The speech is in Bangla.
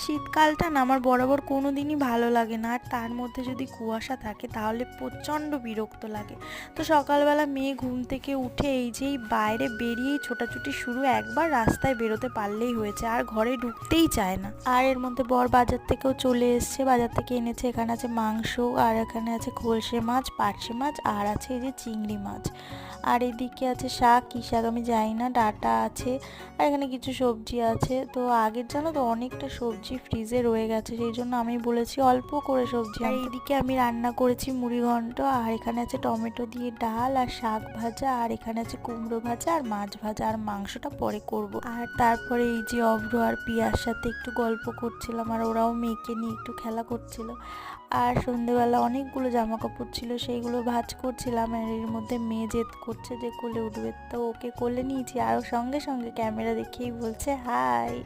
শীতকালটা না আমার বরাবর কোনো দিনই ভালো লাগে না। আর তার মধ্যে যদি কুয়াশা থাকে, তাহলে প্রচণ্ড বিরক্ত লাগে। তো সকালবেলা মেয়ে ঘুম থেকে উঠে এই যেই বাইরে বেরিয়েই ছোটাছুটি শুরু একবার রাস্তায় বেরোতে পারলেই হয়েছে, আর ঘরে ঢুকতেই চায় না। আর এর মধ্যে বর বাজার থেকেও চলে এসছে, বাজার থেকে এনেছে, এখানে আছে মাংস, আর এখানে আছে খোলসে মাছ, পার্শে মাছ, আর আছে এই যে চিংড়ি মাছ। আর এদিকে আছে শাক, কী শাক আমি জানি না, ডাটা আছে, আর এখানে কিছু সবজি আছে। তো আগের জানো তো অনেকটা সবজি ফ্রিজে রয়ে গেছে, সেই জন্য আমি বলেছি অল্প করে সবজি। আর এইদিকে আমি রান্না করেছি মুড়ি ঘন্ট, আর এখানে আছে টমেটো দিয়ে ডাল, আর শাক ভাজা, আর এখানে আছে কুমড়ো ভাজা, আর মাছ ভাজা, আর মাংসটা পরে করব। আর তারপরে এই যে অভ্র আর পিয়ার সাথে একটু গল্প করছিলাম, আর ওরাও মেয়েকে নিয়ে একটু খেলা করছিল। আর সন্ধেবেলা অনেকগুলো জামা কাপড় ছিল, সেইগুলো ভাজ করছিলাম, আর এর মধ্যে মেয়ে জেদ করছে যে কোলে উঠবে। তো ওকে কোলে নিয়েছি আর সঙ্গে সঙ্গে ক্যামেরা দেখেই বলছে, হাই।